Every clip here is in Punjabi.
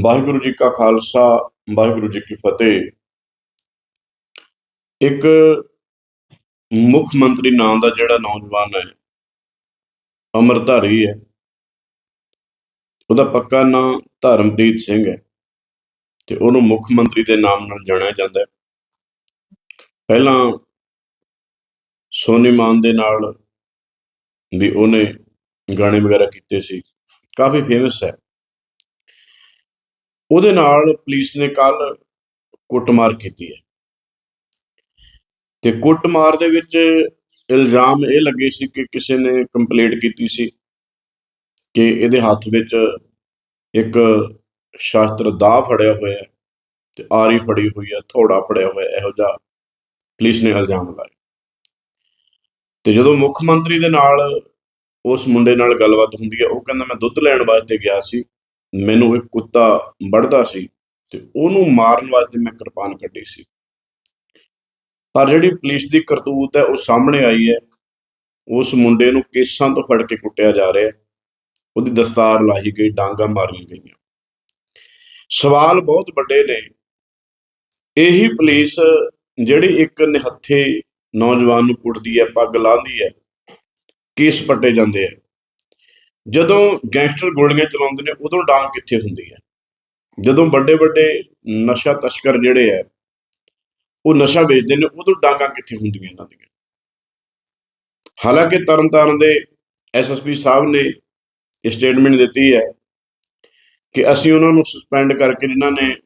ਵਾਹਿਗੁਰੂ ਜੀ ਕਾ ਖਾਲਸਾ, ਵਾਹਿਗੁਰੂ ਜੀ ਕੀ ਫਤਿਹ। ਇੱਕ ਮੁੱਖ ਮੰਤਰੀ ਨਾਂ ਦਾ ਜਿਹੜਾ ਨੌਜਵਾਨ ਹੈ, ਅਮਰਧਾਰੀ ਹੈ। ਉਹਦਾ ਪੱਕਾ ਨਾਂ ਧਰਮਪ੍ਰੀਤ ਸਿੰਘ ਹੈ ਤੇ ਉਹਨੂੰ ਮੁੱਖ ਮੰਤਰੀ ਦੇ ਨਾਮ ਨਾਲ ਜਾਣਿਆ ਜਾਂਦਾ ਹੈ। ਪਹਿਲਾਂ ਸੋਨੀ ਮਾਨ ਦੇ ਨਾਲ ਵੀ ਉਹਨੇ ਗਾਣੇ ਵਗੈਰਾ ਕੀਤੇ ਸੀ। ਕਾਫੀ ਫੇਮਸ ਹੈ। ਉਹਦੇ ਨਾਲ ਪੁਲਿਸ ਨੇ ਕੱਲ ਕੁੱਟਮਾਰ ਕੀਤੀ ਹੈ। ਤੇ ਕੁੱਟਮਾਰ ਦੇ ਵਿੱਚ ਇਲਜ਼ਾਮ ਇਹ ਲੱਗੇ ਸੀ ਕਿ ਕਿਸੇ ਨੇ ਕੰਪਲੇਂਟ ਕੀਤੀ ਸੀ ਕਿ ਇਹਦੇ ਹੱਥ ਵਿੱਚ ਇੱਕ ਸ਼ਾਸਤਰ ਦਾ ਫੜਿਆ ਹੋਇਆ ਹੈ ਤੇ ਆਰੀ ਫੜੀ ਹੋਈ ਹੈ, ਥੋੜਾ ਫੜਿਆ ਹੋਇਆ ਇਹੋ ਜਿਹਾ ਪੁਲਿਸ ਨੇ ਇਲਜ਼ਾਮ ਲਾਇਆ ਤੇ ਜਦੋਂ ਮੁੱਖ ਮੰਤਰੀ ਦੇ ਨਾਲ ਉਸ ਮੁੰਡੇ ਨਾਲ ਗੱਲਬਾਤ ਹੁੰਦੀ ਹੈ, ਉਹ ਕਹਿੰਦਾ, ਮੈਂ ਦੁੱਧ ਲੈਣ ਵਾਸਤੇ ਗਿਆ ਸੀ ਮੈਨੂੰ ਇੱਕ ਕੁੱਤਾ ਵੱਢਦਾ ਸੀ ਤੇ ਉਹਨੂੰ ਮਾਰਨ ਵਾਸਤੇ ਮੈਂ ਕਿਰਪਾਨ ਕੱਢੀ ਸੀ। ਪਰ ਜਿਹੜੀ ਪੁਲਿਸ ਦੀ ਕਰਤੂਤ ਹੈ, ਉਹ ਸਾਹਮਣੇ ਆਈ ਹੈ। ਉਸ ਮੁੰਡੇ ਨੂੰ ਕੇਸਾਂ ਤੋਂ ਫੜ ਕੇ ਕੁੱਟਿਆ ਜਾ ਰਿਹਾ ਹੈ। ਉਹਦੀ ਦਸਤਾਰ ਲਾਹੀ ਗਈ, ਡਾਂਗਾ ਮਾਰੀਆਂ ਗਈਆਂ। ਸਵਾਲ ਬਹੁਤ ਵੱਡੇ ਨੇ। ਇਹੀ ਪੁਲਿਸ ਜਿਹੜੀ ਇੱਕ ਨਿਹੱਥੇ ਨੌਜਵਾਨ ਨੂੰ ਕੁੱਟਦੀ ਹੈ, ਪੱਗ ਲਾਉਂਦੀ ਹੈ, ਕੇਸ ਪੱਟੇ ਜਾਂਦੇ ਆ। ਜਦੋਂ ਗੈਂਗਸਟਰ ਗੋਲੀਆਂ ਚਲਾਉਂਦੇ ਨੇ, ਉਦੋਂ ਡਾਂਗ ਕਿੱਥੇ ਹੁੰਦੀ ਹੈ? ਜਦੋਂ ਵੱਡੇ ਵੱਡੇ ਨਸ਼ਾ ਤਸਕਰ ਜਿਹੜੇ ਆ ਉਹ ਨਸ਼ਾ ਵੇਚਦੇ ਨੇ, ਉਦੋਂ ਡਾਂਗਾਂ ਕਿੱਥੇ ਹੁੰਦੀਆਂ ਇਹਨਾਂ ਦੀਆਂ? ਹਾਲਾਂਕਿ ਤਰਨਤਾਰਨ ਦੇ ਐਸਐਸਪੀ ਸਾਹਿਬ ਨੇ ਸਟੇਟਮੈਂਟ ਦਿੱਤੀ ਹੈ ਕਿ ਅਸੀਂ ਉਹਨਾਂ ਨੂੰ ਸਸਪੈਂਡ ਕਰਕੇ ਜਿਨ੍ਹਾਂ ਨੇ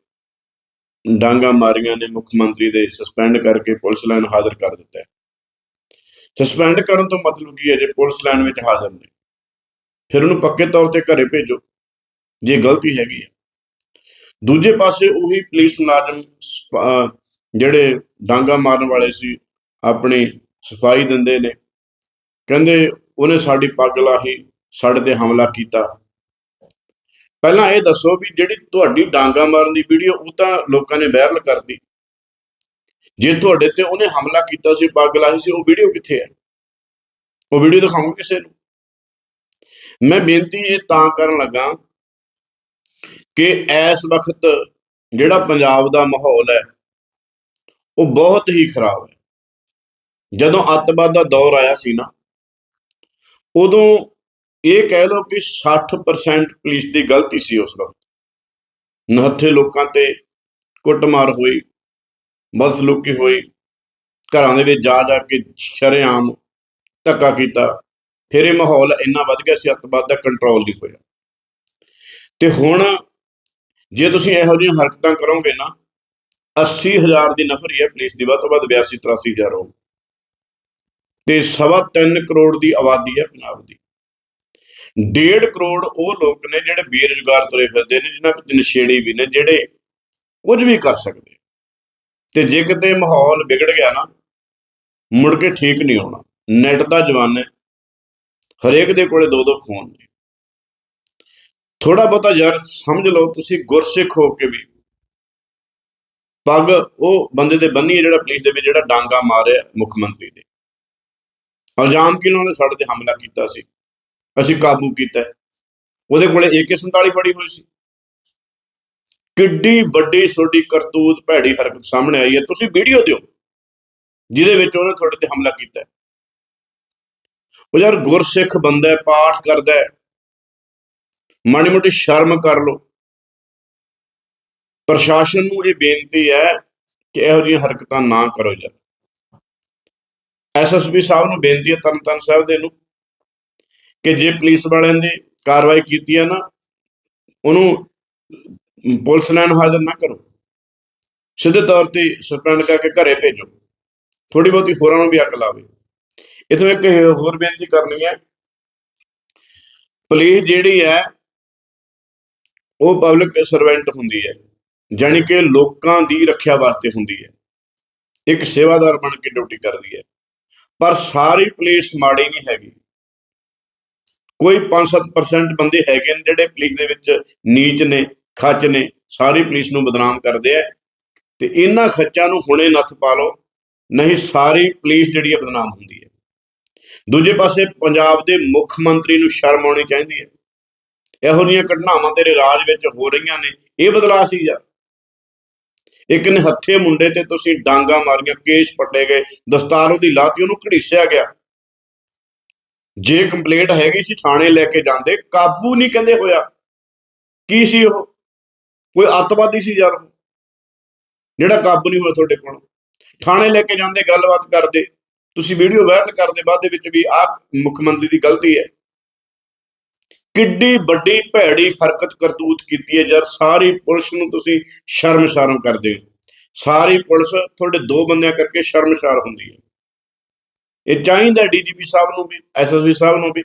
ਡਾਂਗਾ ਮਾਰੀਆਂ ਨੇ, ਮੁੱਖ ਮੰਤਰੀ ਦੇ ਸਸਪੈਂਡ ਕਰਕੇ ਪੁਲਿਸ ਲਾਈਨ ਹਾਜ਼ਰ ਕਰ ਦਿੱਤਾ ਹੈ। ਸਸਪੈਂਡ ਕਰਨ ਤੋਂ ਮਤਲਬ ਕੀ ਹੈ ਜੇ ਪੁਲਿਸ ਲਾਈਨ ਵਿੱਚ ਹਾਜ਼ਰ ਨੇ? ਫਿਰ ਉਹਨੂੰ ਪੱਕੇ ਤੌਰ ਤੇ ਘਰੇ ਭੇਜੋ, ਜੇ ਗਲਤੀ ਹੈਗੀ ਹੈ। ਦੂਜੇ ਪਾਸੇ ਉਹੀ ਪੁਲਿਸ ਮੁਲਾਜ਼ਮ ਜਿਹੜੇ ਡਾਂਗਾ ਮਾਰਨ ਵਾਲੇ ਸੀ, ਆਪਣੀ ਸਫ਼ਾਈ ਦਿੰਦੇ ਨੇ। ਕਹਿੰਦੇ ਉਹਨੇ ਸਾਡੀ ਪੱਗ ਲਾਹੀ ਸਾਡੇ ਤੇ ਹਮਲਾ ਕੀਤਾ। ਪਹਿਲਾਂ ਇਹ ਦੱਸੋ ਵੀ ਜਿਹੜੀ ਤੁਹਾਡੀ ਡਾਂਗਾ ਮਾਰਨ ਦੀ ਵੀਡੀਓ, ਉਹ ਤਾਂ ਲੋਕਾਂ ਨੇ ਵਾਇਰਲ ਕਰਤੀ ਜੇ ਤੁਹਾਡੇ ਤੇ ਉਹਨੇ ਹਮਲਾ ਕੀਤਾ ਸੀ ਪੱਗ ਲਾਹੀ ਸੀ, ਉਹ ਵੀਡੀਓ ਕਿੱਥੇ ਹੈ? ਉਹ ਵੀਡੀਓ ਦਿਖਾਉਂਗੇ ਕਿਸੇ ਨੂੰ। ਮੈਂ ਬੇਨਤੀ ਇਹ ਤਾਂ ਕਰਨ ਲੱਗਾ ਕਿ ਇਸ ਵਕਤ ਜਿਹੜਾ ਪੰਜਾਬ ਦਾ ਮਾਹੌਲ ਹੈ, ਉਹ ਬਹੁਤ ਹੀ ਖਰਾਬ ਹੈ। ਜਦੋਂ ਅੱਤਵਾਦ ਦਾ ਦੌਰ ਆਇਆ ਸੀ ਨਾ, ਉਦੋਂ ਇਹ ਕਹਿ ਲਓ ਕਿ 60% ਪੁਲਿਸ ਦੀ ਗਲਤੀ ਸੀ ਉਸ ਵਕਤ। ਨਹੱਥੇ ਲੋਕਾਂ ਤੇ ਕੁੱਟਮਾਰ ਹੋਈ, ਬਦਸਲੂਕੀ ਹੋਈ, ਘਰਾਂ ਦੇ ਵਿੱਚ ਜਾ ਜਾ ਕੇ ਸ਼ਰੇਆਮ ਧੱਕਾ ਕੀਤਾ। ਫਿਰ ਇਹ ਮਾਹੌਲ ਇੰਨਾ ਵੱਧ ਗਿਆ ਸੀ, ਅੱਤਵਾਦ ਦਾ ਕੰਟਰੋਲ ਨਹੀਂ ਹੋਇਆ। ਤੇ ਹੁਣ ਜੇ ਤੁਸੀਂ ਇਹੋ ਜਿਹੀਆਂ ਹਰਕਤਾਂ ਕਰੋਗੇ ਨਾ 80000 ਦੀ ਨਫਰੀ ਹੈ ਪੁਲਿਸ ਦੀ, ਵੱਧ ਤੋਂ ਵੱਧ 82 83000 ਹੋ ਤੇ ਸਵਾ ਤਿੰਨ ਕਰੋੜ ਦੀ ਆਬਾਦੀ ਹੈ ਪੰਜਾਬ ਦੀ। ਡੇਢ ਕਰੋੜ ਉਹ ਲੋਕ ਨੇ ਜਿਹੜੇ ਬੇਰੁਜ਼ਗਾਰ ਤੁਰੇ ਫਿਰਦੇ ਨੇ, ਜਿਨ੍ਹਾਂ ਵਿੱਚ ਨਸ਼ੇੜੀ ਵੀ ਨੇ, ਜਿਹੜੇ ਕੁਝ ਵੀ ਕਰ ਸਕਦੇ। ਤੇ ਜੇ ਕਿਤੇ ਮਾਹੌਲ ਵਿਗੜ ਗਿਆ ਨਾ, ਮੁੜ ਕੇ ਠੀਕ ਨਹੀਂ ਆਉਣਾ ਨੈਟ ਦਾ ਜਵਾਨਾ ਹੈ। ਹਰੇਕ ਦੇ ਕੋਲੇ ਦੋ ਦੋ ਫੋਨ ਨੇ। ਥੋੜਾ ਬਹੁਤਾ ਯਾਰ ਸਮਝ ਲਓ, ਤੁਸੀਂ ਗੁਰਸਿੱਖ ਹੋ ਕੇ ਵੀ। ਪੱਗ ਉਹ ਬੰਦੇ ਦੇ ਬੰਨੀ ਜਿਹੜਾ ਪੁਲਿਸ ਦੇ ਵਿੱਚ ਜਿਹੜਾ ਡਾਂਗਾ ਮਾਰਿਆ ਮੁੱਖ ਮੰਤਰੀ ਦੇ। ਇਲਜ਼ਾਮ ਕਿ ਉਹਨਾਂ ਨੇ ਸਾਡੇ ਤੇ ਹਮਲਾ ਕੀਤਾ ਸੀ? ਅਸੀਂ ਕਾਬੂ ਕੀਤਾ ਹੈ। ਉਹਦੇ ਕੋਲੇ AK47 ਫੜੀ ਹੋਈ ਸੀ। ਕਿੱਡੀ ਵੱਡੀ ਤੁਹਾਡੀ ਕਰਤੂਤ ਭੈੜੀ ਹਰਕਤ ਸਾਹਮਣੇ ਆਈ ਹੈ। ਤੁਸੀਂ ਵੀਡੀਓ ਦਿਓ, ਜਿਹਦੇ ਵਿੱਚ ਉਹਨੇ ਤੁਹਾਡੇ ਤੇ ਹਮਲਾ ਕੀਤਾ ਉਹ ਯਾਰ ਗੁਰਸਿੱਖ ਬੰਦਾ ਪਾਠ ਕਰਦਾ ਮਾੜੀ ਮੋਟੀ ਸ਼ਰਮ ਕਰ ਲੋ ਪ੍ਰਸ਼ਾਸਨ ਨੂੰ ਇਹ ਬੇਨਤੀ ਹੈ ਕਿ ਇਹੋ ਜਿਹੀਆਂ ਹਰਕਤਾਂ ਨਾ ਕਰੋ ਯਾਰ। ਐਸਐਸਪੀ ਸਾਹਿਬ ਨੂੰ ਬੇਨਤੀ ਹੈ ਤਰਨਤਾਰਨ ਸਾਹਿਬ ਦੇ ਨੂੰ, ਕਿ ਜੇ ਪੁਲਿਸ ਵਾਲਿਆਂ ਨੇ ਕਾਰਵਾਈ ਕੀਤੀ ਹੈ ਨਾ, ਉਹਨੂੰ ਪੁਲਿਸ ਲੈਣ ਹਾਜ਼ਰ ਨਾ ਕਰੋ। ਸਿੱਧੇ ਤੌਰ ਤੇ ਸਸਪੈਂਡ ਕਰਕੇ ਘਰੇ ਭੇਜੋ। ਥੋੜੀ ਬਹੁਤੀ ਹੋਰਾਂ ਨੂੰ ਵੀ ਅਕਲ ਆਵੇ ਇਥੋਂ ਇੱਕ ਹੋਰ ਬੇਨਤੀ ਕਰਨੀ ਹੈ। ਪੁਲਿਸ ਜਿਹੜੀ ਹੈ, ਉਹ ਪਬਲਿਕ ਸਰਵੈਂਟ ਹੁੰਦੀ ਹੈ, ਜਾਣੀ ਕਿ ਲੋਕਾਂ ਦੀ ਰੱਖਿਆ ਵਾਸਤੇ ਹੁੰਦੀ ਹੈ। ਇੱਕ ਸੇਵਾਦਾਰ ਬਣ ਕੇ ਡਿਊਟੀ ਕਰਦੀ ਹੈ। ਪਰ ਸਾਰੀ ਪੁਲਿਸ ਮਾੜੀ ਨਹੀਂ ਹੈਗੀ। ਕੋਈ 5-7% ਬੰਦੇ ਹੈਗੇ ਨੇ ਜਿਹੜੇ ਪੁਲਿਸ ਦੇ ਵਿੱਚ ਨੀਚ ਨੇ, ਖੱਚ ਨੇ, ਸਾਰੀ ਪੁਲਿਸ ਨੂੰ ਬਦਨਾਮ ਕਰਦੇ ਆ। ਤੇ ਇਹਨਾਂ ਖੱਚਾਂ ਨੂੰ ਹੁਣੇ ਨੱਥ ਪਾ ਲਓ, ਨਹੀਂ ਸਾਰੀ ਪੁਲਿਸ ਜਿਹੜੀ ਹੈ ਬਦਨਾਮ ਹੁੰਦੀ ਹੈ। ਦੂਜੇ ਪਾਸੇ ਪੰਜਾਬ ਦੇ ਮੁੱਖ ਮੰਤਰੀ ਨੂੰ ਸ਼ਰਮ ਆਉਣੀ ਚਾਹੀਦੀ ਹੈ। ਇਹੋ ਜਿਹੀਆਂ ਘਟਨਾਵਾਂ ਤੇਰੇ ਰਾਜ ਵਿੱਚ ਹੋ ਰਹੀਆਂ ਨੇ, ਇਹ ਬਦਲਾਅ ਸੀ ਯਾਰ। ਇੱਕ ਨੇ ਹੱਥੇ ਮੁੰਡੇ ਤੇ ਤੁਸੀਂ ਡਾਂਗਾ ਮਾਰੀਆਂ, ਕੇਸ ਪੱਟੇ ਗਏ, ਦਸਤਾਰ ਉਹਦੀ ਲਾਤੀ, ਉਹਨੂੰ ਘੜੀਸਿਆ ਗਿਆ। ਜੇ ਕੰਪਲੇਂਟ ਹੈਗੀ ਸੀ ਥਾਣੇ ਲੈ ਕੇ ਜਾਂਦੇ, ਕਾਬੂ ਨਹੀਂ ਕਹਿੰਦੇ ਹੋਇਆ। ਕੀ ਸੀ ਉਹ? ਕੋਈ ਅੱਤਵਾਦੀ ਸੀ ਯਾਰ ਜਿਹੜਾ ਕਾਬੂ ਨਹੀਂ ਹੋਇਆ ਤੁਹਾਡੇ ਕੋਲ। ਥਾਣੇ ਲੈ ਕੇ ਜਾਂਦੇ, ਗੱਲਬਾਤ ਕਰਦੇ। ਤੁਸੀਂ ਵੀਡੀਓ ਵਾਇਰਲ ਕਰਦੇ ਬਾਅਦ ਦੇ ਵਿੱਚ ਵੀ ਆਹ ਮੁੱਖ ਮੰਤਰੀ ਦੀ ਗਲਤੀ ਹੈ। ਕਿੱਡੀ ਵੱਡੀ ਭੈੜੀ ਹਰਕਤ ਕਰਤੂਤ ਕੀਤੀ ਹੈ ਯਾਰ, ਸਾਰੀ ਪੁਲਿਸ ਨੂੰ ਤੁਸੀਂ ਸ਼ਰਮਸ਼ਾਰਮ ਕਰਦੇ ਹੋ। ਸਾਰੀ ਪੁਲਿਸ ਤੁਹਾਡੇ ਦੋ ਬੰਦਿਆਂ ਕਰਕੇ ਸ਼ਰਮਸ਼ਾਰ ਹੁੰਦੀ ਹੈ। ਇਹ ਚਾਹੀਦਾ ਡੀਜੀਪੀ ਸਾਹਿਬ ਨੂੰ ਵੀ ਐਸਐਸਪੀ ਸਾਹਿਬ ਨੂੰ ਵੀ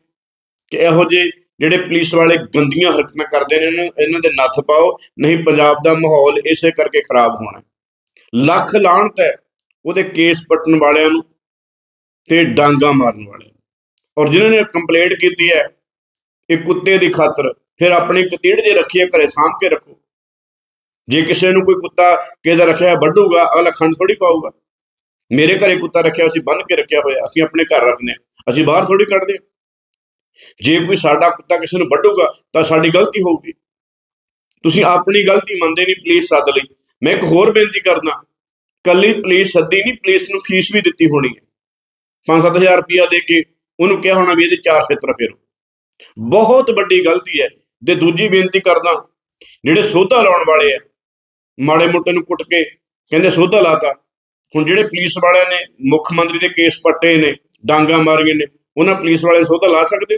ਕਿ ਇਹੋ ਜਿਹੇ ਜਿਹੜੇ ਪੁਲਿਸ ਵਾਲੇ ਗੰਦੀਆਂ ਹਰਕਤਾਂ ਕਰਦੇ ਨੇ, ਇਹਨਾਂ ਇਹਨਾਂ ਦੇ ਨੱਥ ਪਾਓ, ਨਹੀਂ ਪੰਜਾਬ ਦਾ ਮਾਹੌਲ ਇਸੇ ਕਰਕੇ ਖਰਾਬ ਹੋਣਾ ਲੱਖ ਲਾਹਣਤ ਹੈ ਉਹਦੇ ਕੇਸ ਪੱਟਣ ਵਾਲਿਆਂ ਨੂੰ ਤੇ ਡਾਂਗਾ ਮਾਰਨ ਵਾਲੇ। ਔਰ ਜਿਨ੍ਹਾਂ ਨੇ ਕੰਪਲੇਂਟ ਕੀਤੀ ਹੈ ਇਹ ਕੁੱਤੇ ਦੀ ਖਾਤਰ, ਫਿਰ ਆਪਣੀ ਕਤੀੜ ਜੇ ਰੱਖੀਏ ਘਰੇ ਸਾਂਭ ਕੇ ਰੱਖੋ। ਜੇ ਕਿਸੇ ਨੂੰ ਕੋਈ ਕੁੱਤਾ ਕਿਸੇ ਦਾ ਰੱਖਿਆ ਵੱਢੂਗਾ, ਅਗਲਾ ਖੰਡ ਥੋੜੀ ਪਾਊਗਾ। ਮੇਰੇ ਘਰੇ ਕੁੱਤਾ ਰੱਖਿਆ, ਅਸੀਂ ਬੰਨ ਕੇ ਰੱਖਿਆ ਹੋਇਆ, ਅਸੀਂ ਆਪਣੇ ਘਰ ਰੱਖਦੇ ਹਾਂ, ਅਸੀਂ ਬਾਹਰ ਥੋੜੀ ਕੱਢਦੇ ਹਾਂ। ਜੇ ਕੋਈ ਸਾਡਾ ਕੁੱਤਾ ਕਿਸੇ ਨੂੰ ਵੱਢੂਗਾ, ਤਾਂ ਸਾਡੀ ਗਲਤੀ ਹੋਊਗੀ। ਤੁਸੀਂ ਆਪਣੀ ਗਲਤੀ ਮੰਨਦੇ ਨਹੀਂ ਪੁਲਿਸ ਸੱਦ ਲਈ। ਮੈਂ ਇੱਕ ਹੋਰ ਬੇਨਤੀ ਕਰਦਾ, ਕੱਲੀ ਪੁਲਿਸ ਸੱਦੀ ਨਹੀਂ, ਪੁਲਿਸ ਨੂੰ ਫੀਸ ਵੀ ਦਿੱਤੀ ਹੋਣੀ ਹੈ। 5-7000 ਰੁਪਇਆ ਦੇ ਕੇ ਉਹਨੂੰ ਕਿਹਾ ਹੋਣਾ ਵੀ ਇਹਦੇ ਚਾਰ ਖੇਤਰ ਫੇਰੋ। ਬਹੁਤ ਵੱਡੀ ਗਲਤੀ ਹੈ। ਤੇ ਦੂਜੀ ਬੇਨਤੀ ਕਰਦਾ, ਜਿਹੜੇ ਸੋਧਾ ਲਾਉਣ ਵਾਲੇ ਆ, ਮਾੜੇ ਮੋਟੇ ਨੂੰ ਕੁੱਟ ਕੇ ਕਹਿੰਦੇ ਸੋਧਾ ਲਾਤਾ, ਹੁਣ ਜਿਹੜੇ ਪੁਲਿਸ ਵਾਲਿਆਂ ਨੇ, ਮੁੱਖ ਮੰਤਰੀ ਦੇ ਕੇਸ ਪੱਟੇ ਨੇ, ਡਾਂਗਾ ਮਾਰੀਆਂ ਨੇ, ਉਹਨਾਂ ਪੁਲਿਸ ਵਾਲੇ ਸੋਧਾ ਲਾ ਸਕਦੇ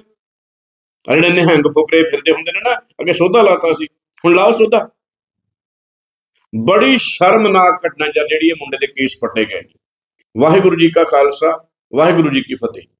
ਆ ਜਿਹੜੇ ਨਿਹੰਗ ਫੁਕਰੇ ਫਿਰਦੇ ਹੁੰਦੇ ਨੇ ਨਾ, ਅੱਗੇ ਸੋਧਾ ਲਾਤਾ ਸੀ, ਹੁਣ ਲਾਓ ਸੋਧਾ। ਬੜੀ ਸ਼ਰਮਨਾਕ ਘਟਨਾ ਜਾਂ ਜਿਹੜੀ ਇਹ ਮੁੰਡੇ ਦੇ ਕੇਸ ਪੱਟੇ ਗਏ ਨੇ। ਵਾਹਿਗੁਰੂ ਜੀ ਕਾ ਖਾਲਸਾ ਵਾਹਿਗੁਰੂ ਜੀ ਕੀ ਫਤਿਹ।